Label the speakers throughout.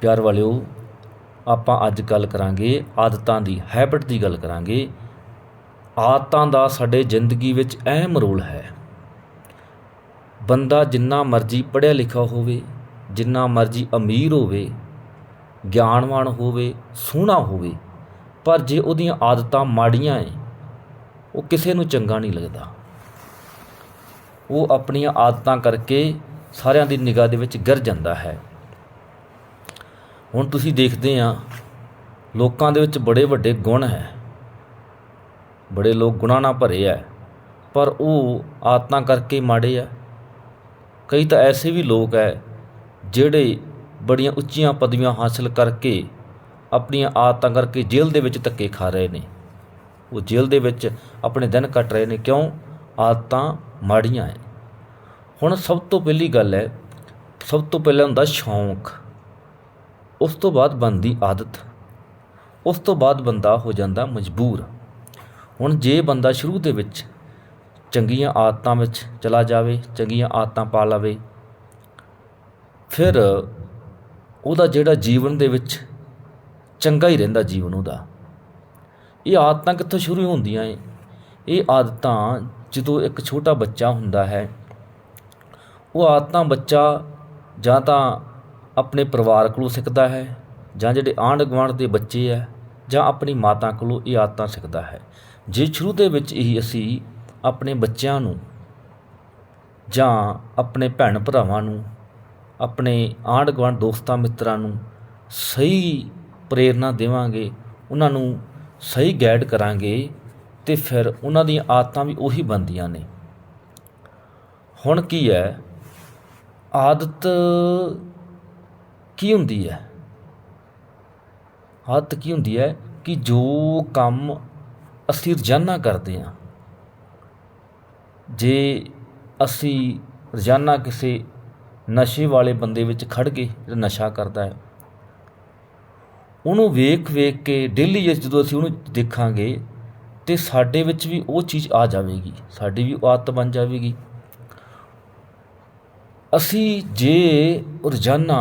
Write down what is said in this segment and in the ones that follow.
Speaker 1: ਪਿਆਰ ਵਾਲਿਓ, ਆਪਾਂ ਅੱਜ ਗੱਲ ਕਰਾਂਗੇ ਆਦਤਾਂ ਦੀ ਹੈਬਿਟ ਦੀ ਗੱਲ ਕਰਾਂਗੇ। ਆਦਤਾਂ ਦਾ ਸਾਡੇ ਜ਼ਿੰਦਗੀ ਵਿੱਚ ਅਹਿਮ ਰੋਲ ਹੈ। ਬੰਦਾ ਜਿੰਨਾ ਮਰਜ਼ੀ ਪੜ੍ਹਿਆ ਲਿਖਿਆ ਹੋਵੇ, ਜਿੰਨਾ ਮਰਜ਼ੀ ਅਮੀਰ ਹੋਵੇ, ਗਿਆਨਵਾਨ ਹੋਵੇ, ਸੋਹਣਾ ਹੋਵੇ, ਪਰ ਜੇ ਉਹਦੀਆਂ ਆਦਤਾਂ ਮਾੜੀਆਂ ਏ ਉਹ ਕਿਸੇ ਨੂੰ ਚੰਗਾ ਨਹੀਂ ਲੱਗਦਾ। ਉਹ ਆਪਣੀਆਂ ਆਦਤਾਂ ਕਰਕੇ ਸਾਰਿਆਂ ਦੀ ਨਿਗਾਹ ਦੇ ਵਿੱਚ ਗਿਰ ਜਾਂਦਾ ਹੈ। ਹੁਣ ਤੁਸੀਂ ਦੇਖਦੇ ਆ, ਲੋਕਾਂ ਦੇ ਵਿੱਚ ਬੜੇ ਵੱਡੇ ਗੁਣ ਹੈ। ਬੜੇ ਲੋਕ ਗੁਣਾਂ ਨਾਲ ਭਰੇ ਆ ਪਰ ਉਹ ਆਦਤਾਂ ਕਰਕੇ ਮਾੜੇ ਆ। ਕਈ ਤਾਂ ਐਸੇ ਵੀ ਲੋਕ ਹੈ, ਜਿਹੜੇ ਬੜੀਆਂ ਉੱਚੀਆਂ ਪਦਵੀਆਂ ਹਾਸਲ ਕਰਕੇ ਆਪਣੀਆਂ ਆਦਤਾਂ ਕਰਕੇ ਜੇਲ੍ਹ ਦੇ ਵਿੱਚ ਧੱਕੇ ਖਾ ਰਹੇ ਨੇ। ਉਹ ਜੇਲ੍ਹ ਦੇ ਵਿੱਚ ਆਪਣੇ ਦਿਨ ਕੱਟ ਰਹੇ ਨੇ, ਕਿਉਂ? ਆਦਤਾਂ ਮਾੜੀਆਂ ਹੈ। ਹੁਣ ਸਭ ਤੋਂ ਪਹਿਲੀ ਗੱਲ ਹੈ, ਸਭ ਤੋਂ ਪਹਿਲਾਂ ਹੁੰਦਾ ਸ਼ੌਂਕ। ਉਸ ਤੋਂ ਬਾਅਦ ਬਣਦੀ ਆਦਤ। ਉਸ ਤੋਂ ਬਾਅਦ ਬੰਦਾ ਹੋ ਜਾਂਦਾ ਮਜਬੂਰ। ਹੁਣ ਜੇ ਬੰਦਾ ਸ਼ੁਰੂ ਦੇ ਵਿੱਚ ਚੰਗੀਆਂ ਆਦਤਾਂ ਵਿੱਚ ਚਲਾ ਜਾਵੇ, ਚੰਗੀਆਂ ਆਦਤਾਂ ਪਾ ਲਵੇ, ਫਿਰ ਉਹਦਾ ਜਿਹੜਾ ਜੀਵਨ ਦੇ ਵਿੱਚ ਚੰਗਾ ਹੀ ਰਹਿੰਦਾ ਜੀਵਨ ਉਹਦਾ। ਇਹ ਆਦਤਾਂ ਕਿੱਥੋਂ ਸ਼ੁਰੂ ਹੁੰਦੀਆਂ ਏ? ਇਹ ਆਦਤਾਂ ਜਦੋਂ ਇੱਕ ਛੋਟਾ ਬੱਚਾ ਹੁੰਦਾ ਹੈ, ਉਹ ਆਦਤਾਂ ਬੱਚਾ ਜਾਂ ਤਾਂ ਆਪਣੇ ਪਰਿਵਾਰ ਕੋਲੋਂ ਸਿੱਖਦਾ ਹੈ ਜਾਂ ਜਿਹੜੇ ਆਂਢ ਗੁਆਂਢ ਦੇ ਬੱਚੇ ਹੈ ਜਾਂ ਆਪਣੀ ਮਾਤਾ ਕੋਲੋਂ ਇਹ ਆਦਤਾਂ ਸਿੱਖਦਾ ਹੈ। ਜੇ ਸ਼ੁਰੂ ਦੇ ਵਿੱਚ ਹੀ ਅਸੀਂ ਆਪਣੇ ਬੱਚਿਆਂ ਨੂੰ ਜਾਂ ਆਪਣੇ ਭੈਣ ਭਰਾਵਾਂ ਨੂੰ, ਆਪਣੇ ਆਂਢ ਗੁਆਂਢ ਦੋਸਤਾਂ, ਮਿੱਤਰਾਂ ਨੂੰ ਸਹੀ ਪ੍ਰੇਰਣਾ ਦੇਵਾਂਗੇ, ਉਹਨਾਂ ਨੂੰ ਸਹੀ ਗਾਈਡ ਕਰਾਂਗੇ, ਤੇ ਫਿਰ ਉਹਨਾਂ ਦੀਆਂ ਆਦਤਾਂ ਵੀ ਉਹੀ ਬਣਦੀਆਂ ਨੇ। ਹੁਣ ਕੀ ਹੈ? ਆਦਤ ਕੀ ਹੁੰਦੀ ਹੈ? ਆਦਤ ਕੀ ਹੁੰਦੀ ਹੈ ਕਿ ਜੋ ਕੰਮ ਅਸੀਂ ਰੋਜ਼ਾਨਾ ਕਰਦੇ ਹਾਂ, ਜੇ ਅਸੀਂ ਰੋਜ਼ਾਨਾ ਕਿਸੇ ਨਸ਼ੇ ਵਾਲੇ ਬੰਦੇ ਵਿੱਚ ਖੜ ਗਏ ਜਿਹੜਾ ਨਸ਼ਾ ਕਰਦਾ ਹੈ, ਉਹਨੂੰ ਵੇਖ ਵੇਖ ਕੇ ਡੇਲੀ ਜਦੋਂ ਅਸੀਂ ਉਹਨੂੰ ਦੇਖਾਂਗੇ ਤੇ ਸਾਡੇ ਵਿੱਚ ਵੀ ਉਹ ਚੀਜ਼ ਆ ਜਾਵੇਗੀ, ਸਾਡੀ ਵੀ ਉਹ ਆਦਤ ਬਣ ਜਾਵੇਗੀ। ਅਸੀਂ ਜੇ ਰੋਜ਼ਾਨਾ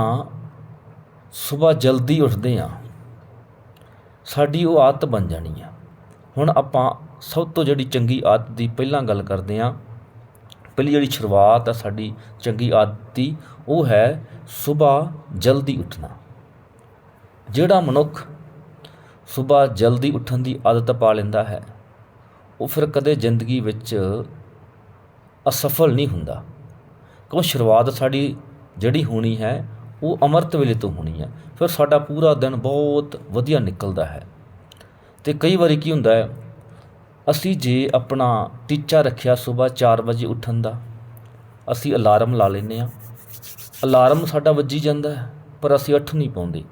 Speaker 1: ਸਵੇਰ ਜਲਦੀ ਉੱਠਦੇ ਹਾਂ। ਸਾਡੀ ਉਹ ਆਦਤ ਬਣ ਜਾਣੀ ਆ। ਹੁਣ ਆਪਾਂ ਸਭ ਤੋਂ ਜਿਹੜੀ ਚੰਗੀ ਆਦਤ ਦੀ ਪਹਿਲਾਂ ਗੱਲ ਕਰਦੇ ਹਾਂ, ਪਹਿਲੀ ਜਿਹੜੀ ਸ਼ੁਰੂਆਤ ਆ ਸਾਡੀ ਚੰਗੀ ਆਦਤ ਦੀ, ਉਹ ਹੈ ਸਵੇਰ ਜਲਦੀ ਉੱਠਣਾ। ਜਿਹੜਾ ਮਨੁੱਖ ਸਵੇਰ ਜਲਦੀ ਉੱਠਣ ਦੀ ਆਦਤ ਪਾ ਲੈਂਦਾ ਹੈ, ਉਹ ਫਿਰ ਕਦੇ ਜ਼ਿੰਦਗੀ ਵਿੱਚ ਅਸਫਲ ਨਹੀਂ ਹੁੰਦਾ। ਕਿਉਂ? ਸ਼ੁਰੂਆਤ ਸਾਡੀ ਜਿਹੜੀ ਹੋਣੀ ਹੈ ਉਹ ਅੰਮ੍ਰਿਤ ਵੇਲੇ ਤੋਂ ਹੋਣੀ ਹੈ ਫਿਰ ਸਾਡਾ ਪੂਰਾ ਦਿਨ ਬਹੁਤ ਵਧੀਆ ਨਿਕਲਦਾ ਹੈ। ਤੇ ਕਈ ਵਾਰੀ ਕੀ ਹੁੰਦਾ ਹੈ, ਅਸੀਂ ਜੇ ਆਪਣਾ ਟੀਚਾ ਰੱਖਿਆ ਸਵੇਰ 4 ਵਜੇ ਉੱਠਣ ਦਾ, ਅਸੀਂ ਅਲਾਰਮ ਲਾ ਲੈਂਦੇ ਆ ਅਲਾਰਮ ਸਾਡਾ ਵੱਜੀ ਜਾਂਦਾ ਹੈ, ਪਰ ਅਸੀਂ ਉੱਠ ਨਹੀਂ ਪਾਉਂਦੇ।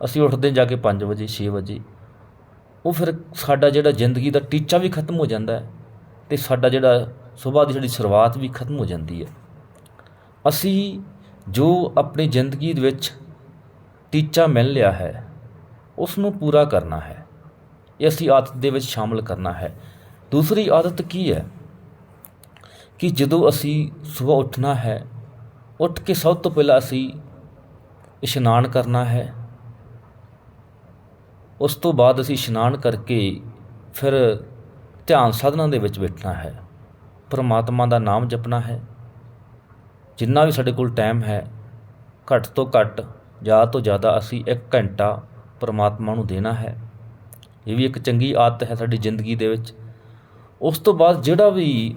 Speaker 1: ਅਸੀਂ ਉੱਠਦੇ ਜਾ ਕੇ 5 ਵਜੇ 6 ਵਜੇ। ਉਹ ਫਿਰ ਸਾਡਾ ਜਿਹੜਾ ਜ਼ਿੰਦਗੀ ਦਾ ਟੀਚਾ ਵੀ ਖਤਮ ਹੋ ਜਾਂਦਾ ਹੈ ਤੇ ਸਾਡਾ ਜਿਹੜਾ ਸਵੇਰ ਦੀ ਜਿਹੜੀ ਸ਼ੁਰੂਆਤ ਵੀ ਖਤਮ ਹੋ ਜਾਂਦੀ ਹੈ। ਅਸੀਂ ਜੋ ਆਪਣੀ ਜ਼ਿੰਦਗੀ ਦੇ ਵਿੱਚ ਟੀਚਾ ਮਿਲ ਲਿਆ ਹੈ ਉਸ ਨੂੰ ਪੂਰਾ ਕਰਨਾ ਹੈ। ਇਹ ਅਸੀਂ ਆਦਤ ਦੇ ਵਿੱਚ ਸ਼ਾਮਲ ਕਰਨਾ ਹੈ। ਦੂਸਰੀ ਆਦਤ ਕੀ ਹੈ? ਕਿ ਜਦੋਂ ਅਸੀਂ ਸਵੇਰ ਉੱਠਣਾ ਹੈ, ਉੱਠ ਕੇ ਸਭ ਤੋਂ ਪਹਿਲਾਂ ਅਸੀਂ ਇਸ਼ਨਾਨ ਕਰਨਾ ਹੈ। ਉਸ ਤੋਂ ਬਾਅਦ ਅਸੀਂ ਇਸ਼ਨਾਨ ਕਰਕੇ ਫਿਰ ਧਿਆਨ ਸਾਧਨਾ ਦੇ ਵਿੱਚ ਬੈਠਣਾ ਹੈ। ਪਰਮਾਤਮਾ ਦਾ ਨਾਮ ਜਪਣਾ ਹੈ। ਜਿੰਨਾ ਵੀ ਸਾਡੇ ਕੋਲ ਟਾਈਮ ਹੈ, ਘੱਟ ਤੋਂ ਘੱਟ ਜ਼ਿਆਦਾ ਤੋਂ ਜ਼ਿਆਦਾ ਅਸੀਂ 1 ਘੰਟਾ ਪਰਮਾਤਮਾ ਨੂੰ ਦੇਣਾ ਹੈ। ਇਹ ਵੀ ਇੱਕ ਚੰਗੀ ਆਦਤ ਹੈ ਸਾਡੀ ਜ਼ਿੰਦਗੀ ਦੇ ਵਿੱਚ। ਉਸ ਤੋਂ ਬਾਅਦ ਜਿਹੜਾ ਵੀ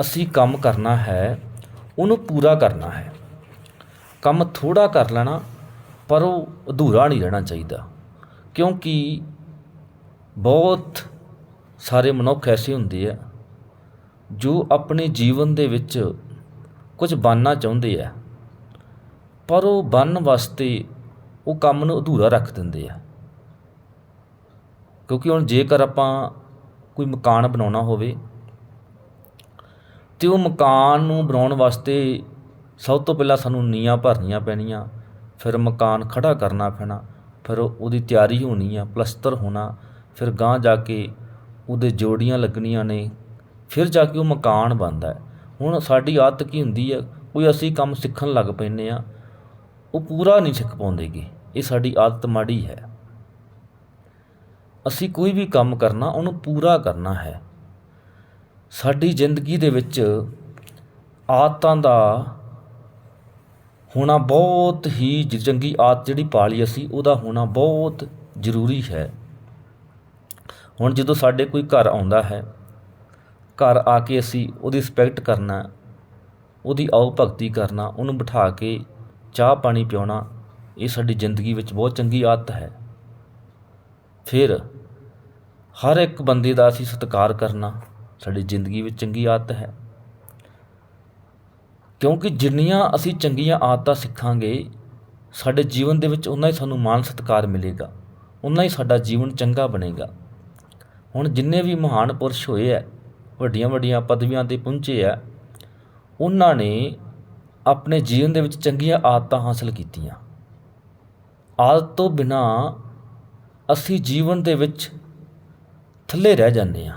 Speaker 1: ਅਸੀਂ ਕੰਮ ਕਰਨਾ ਹੈ, ਉਹਨੂੰ ਪੂਰਾ ਕਰਨਾ ਹੈ। ਕੰਮ ਥੋੜਾ ਕਰ ਲੈਣਾ, ਪਰ ਉਹ ਅਧੂਰਾ ਨਹੀਂ ਰਹਿਣਾ ਚਾਹੀਦਾ। ਕਿਉਂਕਿ ਬਹੁਤ ਸਾਰੇ ਮਨੁੱਖ ਐਸੇ ਹੁੰਦੇ ਆ, ਜੋ ਆਪਣੇ ਜੀਵਨ ਦੇ ਵਿੱਚ ਕੁਝ ਬਣਨਾ ਚਾਹੁੰਦੇ ਆ, ਪਰ ਉਹ ਬਣਨ ਵਾਸਤੇ ਉਹ ਕੰਮ ਨੂੰ ਅਧੂਰਾ ਰੱਖ ਦਿੰਦੇ ਆ। ਕਿਉਂਕਿ ਹੁਣ ਜੇਕਰ ਆਪਾਂ ਕੋਈ ਮਕਾਨ ਬਣਾਉਣਾ ਹੋਵੇ, ਤੇ ਉਹ ਮਕਾਨ ਨੂੰ ਬਣਾਉਣ ਵਾਸਤੇ ਸਭ ਤੋਂ ਪਹਿਲਾਂ ਸਾਨੂੰ ਨੀਆਂ ਭਰਨੀਆਂ ਪੈਣੀਆਂ, ਫਿਰ ਮਕਾਨ ਖੜਾ ਕਰਨਾ ਪੈਣਾ, ਫਿਰ ਉਹਦੀ ਤਿਆਰੀ ਹੋਣੀ ਆ, ਪਲਸਤਰ ਹੋਣਾ, ਫਿਰ ਗਾਂ ਜਾ ਕੇ ਉਹਦੇ ਜੋੜੀਆਂ ਲੱਗਣੀਆਂ ਨੇ, ਫਿਰ ਜਾ ਕੇ ਉਹ ਮਕਾਨ ਬਣਦਾ ਹੈ। ਹੁਣ ਸਾਡੀ ਆਦਤ ਕੀ ਹੁੰਦੀ ਹੈ ਕੋਈ ਅਸੀਂ ਕੰਮ ਸਿੱਖਣ ਲੱਗ ਪੈਂਦੇ ਆ, ਉਹ ਪੂਰਾ ਨਹੀਂ ਸਿੱਖ ਪਾਉਂਦੇਗੇ। ਇਹ ਸਾਡੀ ਆਦਤ ਮਾੜੀ ਹੈ। ਅਸੀਂ ਕੋਈ ਵੀ ਕੰਮ ਕਰਨਾ, ਉਹਨੂੰ ਪੂਰਾ ਕਰਨਾ ਹੈ। ਸਾਡੀ ਜ਼ਿੰਦਗੀ ਦੇ ਵਿੱਚ ਆਦਤਾਂ ਦਾ ਹੋਣਾ ਬਹੁਤ ਹੀ ਚੰਗੀ ਆਦਤ ਜਿਹੜੀ ਪਾਲੀ ਅਸੀਂ, ਉਹਦਾ ਹੋਣਾ ਬਹੁਤ ਜ਼ਰੂਰੀ ਹੈ। ਹੁਣ ਜਦੋਂ ਸਾਡੇ ਕੋਈ ਘਰ ਆਉਂਦਾ ਹੈ ਘਰ ਆ ਕੇ ਅਸੀਂ ਉਹਦੀ ਰਿਸਪੈਕਟ ਕਰਨਾ, ਉਹਦੀ ਆਓ ਭਗਤੀ ਕਰਨਾ, ਉਹਨੂੰ ਬਿਠਾ ਕੇ ਚਾਹ ਪਾਣੀ ਪਿਉਣਾ, ਇਹ ਸਾਡੀ ਜ਼ਿੰਦਗੀ ਵਿੱਚ ਬਹੁਤ ਚੰਗੀ ਆਦਤ ਹੈ। ਫਿਰ ਹਰ ਇੱਕ ਬੰਦੇ ਦਾ ਅਸੀਂ ਸਤਿਕਾਰ ਕਰਨਾ ਸਾਡੀ ਜ਼ਿੰਦਗੀ ਵਿੱਚ ਚੰਗੀ ਆਦਤ ਹੈ। ਕਿਉਂਕਿ ਜਿੰਨੀਆਂ ਅਸੀਂ ਚੰਗੀਆਂ ਆਦਤਾਂ ਸਿੱਖਾਂਗੇ, ਸਾਡੇ ਜੀਵਨ ਦੇ ਵਿੱਚ ਉਨਾ ਹੀ ਸਾਨੂੰ ਮਾਣ ਸਤਿਕਾਰ ਮਿਲੇਗਾ ਉਨਾ ਹੀ ਸਾਡਾ ਜੀਵਨ ਚੰਗਾ ਬਣੇਗਾ। ਹੁਣ ਜਿੰਨੇ ਵੀ ਮਹਾਨ ਪੁਰਸ਼ ਹੋਏ ਆ ਵੱਡੀਆਂ ਵੱਡੀਆਂ ਪਦਵੀਆਂ ਤੇ ਪਹੁੰਚੇ ਆ, ਉਹਨਾਂ ਨੇ ਆਪਣੇ ਜੀਵਨ ਦੇ ਵਿੱਚ ਚੰਗੀਆਂ ਆਦਤਾਂ ਹਾਸਲ ਕੀਤੀਆਂ। ਆਦਤ ਤੋਂ ਬਿਨਾ ਅਸੀਂ ਜੀਵਨ ਦੇ ਵਿੱਚ ਥੱਲੇ ਰਹਿ ਜਾਂਦੇ ਆ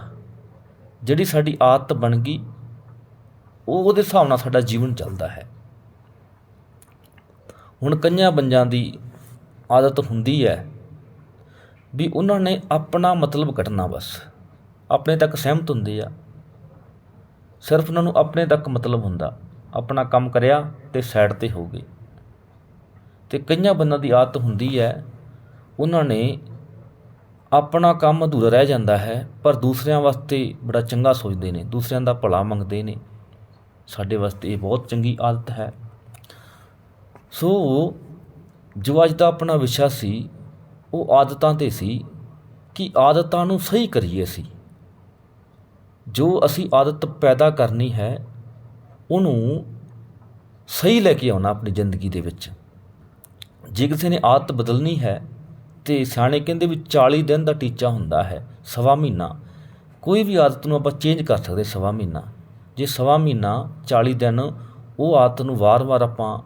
Speaker 1: ਜਿਹੜੀ ਸਾਡੀ ਆਦਤ ਬਣ ਗਈ, ਉਹ ਉਹਦੇ ਹਿਸਾਬ ਨਾਲ ਸਾਡਾ ਜੀਵਨ ਚੱਲਦਾ ਹੈ। ਹੁਣ ਕਈਆਂ ਬੰਜਾਂ ਦੀ ਆਦਤ ਹੁੰਦੀ ਹੈ ਵੀ ਉਹਨਾਂ ਨੇ ਆਪਣਾ ਮਤਲਬ ਕੱਢਣਾ ਬਸ। ਆਪਣੇ ਤੱਕ ਸਹਿਮਤ ਹੁੰਦੇ ਆ। ਸਿਰਫ ਉਹਨਾਂ ਨੂੰ ਆਪਣੇ ਤੱਕ ਮਤਲਬ ਹੁੰਦਾ। ਆਪਣਾ ਕੰਮ ਕਰਿਆ ਤੇ ਸਾਈਡ ਤੇ ਹੋ ਗਏ। ਤੇ ਕਈਆਂ ਬੰਦਿਆਂ ਦੀ ਆਦਤ ਹੁੰਦੀ ਹੈ, ਉਹਨਾਂ ਨੇ ਆਪਣਾ ਕੰਮ ਅਧੂਰਾ ਰਹਿ ਜਾਂਦਾ ਹੈ, ਪਰ ਦੂਸਰਿਆਂ ਵਾਸਤੇ ਬੜਾ ਚੰਗਾ ਸੋਚਦੇ ਨੇ, ਦੂਸਰਿਆਂ ਦਾ ਭਲਾ ਮੰਗਦੇ ਨੇ। ਸਾਡੇ ਵਾਸਤੇ ਇਹ ਬਹੁਤ ਚੰਗੀ ਆਦਤ ਹੈ। ਸੋ, ਜੋ ਅੱਜ ਦਾ ਆਪਣਾ ਵਿਸ਼ਾ ਸੀ, ਉਹ ਆਦਤਾਂ ਤੇ ਸੀ ਕਿ ਆਦਤਾਂ ਨੂੰ ਸਹੀ ਕਰੀਏ ਅਸੀਂ। ਜੋ ਅਸੀਂ ਆਦਤ ਪੈਦਾ ਕਰਨੀ ਹੈ, ਉਹਨੂੰ ਸਹੀ ਲੈ ਕੇ ਆਉਣਾ ਆਪਣੀ ਜ਼ਿੰਦਗੀ ਦੇ ਵਿੱਚ। ਜੇ ਕਿਸੇ ਨੇ ਆਦਤ ਬਦਲਣੀ ਹੈ, ਤੇ ਸਿਆਣੇ ਕਹਿੰਦੇ ਵੀ 40 ਦਿਨ ਦਾ ਟੀਚਾ ਹੁੰਦਾ ਹੈ, ਸਵਾ ਮਹੀਨਾ। ਕੋਈ ਵੀ ਆਦਤ ਨੂੰ ਆਪਾਂ ਚੇਂਜ ਕਰ ਸਕਦੇ ਸਵਾ ਮਹੀਨਾ। ਜੇ ਸਵਾ ਮਹੀਨਾ 40 ਦਿਨ ਉਹ ਆਦਤ ਨੂੰ ਵਾਰ-ਵਾਰ ਆਪਾਂ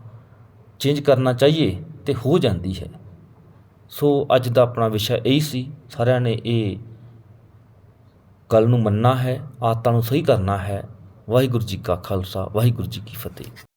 Speaker 1: ਚੇਂਜ ਕਰਨਾ ਚਾਹੀਏ, ਤੇ ਹੋ ਜਾਂਦੀ ਹੈ। ਸੋ ਅੱਜ ਦਾ ਆਪਣਾ ਵਿਸ਼ਾ ਇਹੀ ਸੀ। ਸਾਰਿਆਂ ਨੇ ਇਹ ਗੱਲ ਨੂੰ ਮੰਨਣਾ ਹੈ, ਆਦਤਾਂ ਨੂੰ ਸਹੀ ਕਰਨਾ ਹੈ। ਵਾਹਿਗੁਰੂ ਜੀ ਕਾ ਖਾਲਸਾ, ਵਾਹਿਗੁਰੂ ਜੀ ਕੀ ਫਤਿਹ।